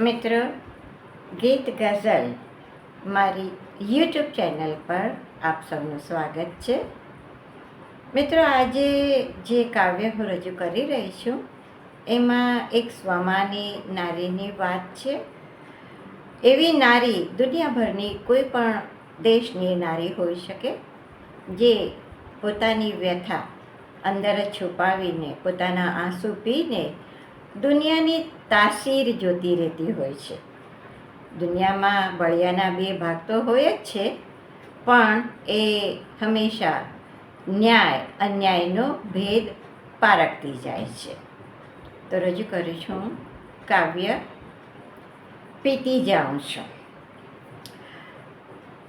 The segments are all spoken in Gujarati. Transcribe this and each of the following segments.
મિત્રો, ગીત ગઝલ મારી યુટ્યુબ ચેનલ પર આપ સૌનું સ્વાગત છે. મિત્રો, આજે જે કાવ્ય હું રજૂ કરી રહી છું, એમાં એક સ્વમાની નારીની વાત છે. એવી નારી દુનિયાભરની કોઈ પણ દેશની નારી હોઈ શકે, જે પોતાની વ્યથા અંદર છુપાવીને, પોતાના આંસુ પીને દુનિયાની તાસીર જોતી રહેતી હોય છે. દુનિયામાં બળિયાના બે ભાગ તો હોય જ છે, પણ એ હંમેશા ન્યાય, અન્યાયનો ભેદ પારખતી જાય છે. તો રજૂ કરું છું, કાવ્ય પીતી જાઉં છું.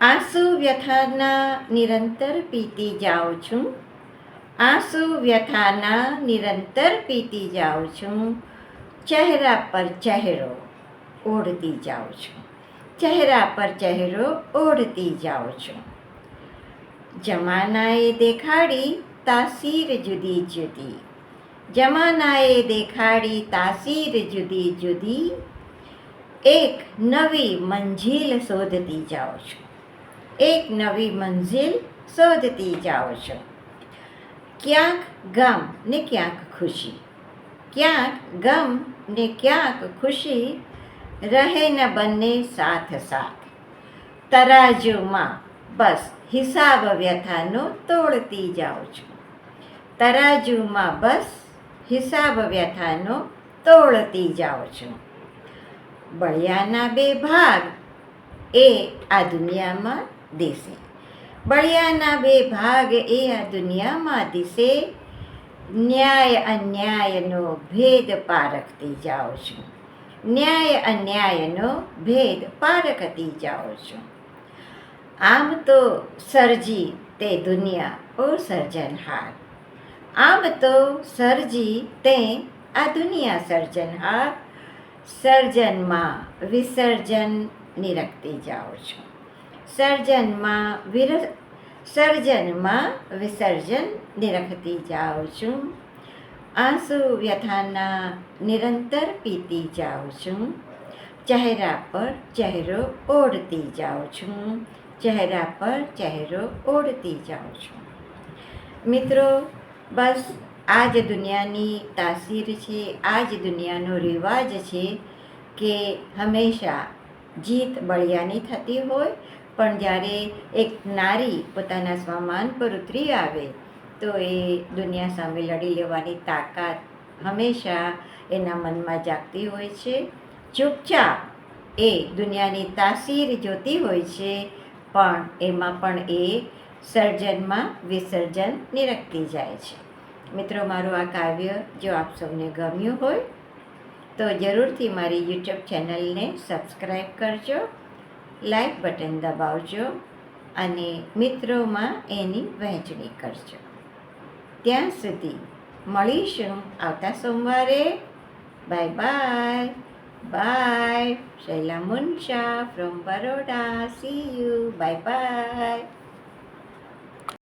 આંસુ વ્યથાના નિરંતર પીતી જાઉં છું. આંસુ વ્યથાના નિરંતર પીતી જાઉં છું. ચહેરા પર ચહેરો ઓઢતી જાઉં છું. ચહેરા પર ચહેરો ઓઢતી જાઉં છું. જમાનાએ દેખાડી તાસીર જુદી જુદી. જમાનાએ દેખાડી તાસીર જુદી જુદી. એક નવી મંજિલ શોધતી જાઉં છું. એક નવી મંજિલ શોધતી જાઉં છું. ક્યાંક ગમ ને ક્યાંક ખુશી. ક્યાંક ગમ ને ક્યાંક ખુશી રહે ન બંને સાથ સાથ. તરાજુમાં બસ હિસાબ વ્યથાનો તોડતી જાઉં છું. તરાજુમાં બસ હિસાબ વ્યથાનો તોડતી જાઉં છું. બળિયાના બે ભાગ એ આ દુનિયામાં દેશે. બળિયાના બે ભાગ એ આ દુનિયામાં દિશે ન્યાય અન્યાયનો ભેદ પારખતી જાઉં છું. ન્યાય અન્યાયનો ભેદ પારખતી જાઉં છું. આમ તો સર્જી તે દુનિયા ઓ સર્જનહાર. આમ તો સર્જી તે આ દુનિયા સર્જનહાર. સર્જનમાં વિસર્જન નિરખતી જાઉં છું. સર્જનમાં વિર સર્જનમાં વિસર્જન નિરખતી જાઉં છું. આંસુ વ્યથાના નિરંતર પીતી જાઉં છું. ચહેરા પર ચહેરો ઓઢતી જાઉં છું. ચહેરા પર ચહેરો ઓઢતી જાઉં છું. મિત્રો, બસ આ જ દુનિયાની તાસીર છે, આ જ દુનિયાનો રિવાજ છે કે હંમેશા જીત બળિયાની થતી હોય પણ જ્યારે એક નારી પોતાના સ્વમાન પર ઉતરી આવે, તો એ દુનિયા સામે લડી લેવાની તાકાત હંમેશા એના મનમાં જાગતી હોય છે. ચૂપચાપ એ દુનિયાની તાસીર જોતી હોય છે, પણ એમાં પણ એ સર્જનમાં વિસર્જન નિરખતી જાય છે. મિત્રો, મારું આ કાવ્ય જો આપ સૌને ગમ્યું હોય, તો જરૂરથી મારી યુટ્યુબ ચેનલને સબસ્ક્રાઈબ કરજો. લાઈક બટન દબાવજો અને મિત્રોમાં એની વહેંચણી કરજો. ત્યાં સુધી મળીશું આવતા સોમવારે. Bye bye. Bye. Shaila Munsha from Baroda see you bye bye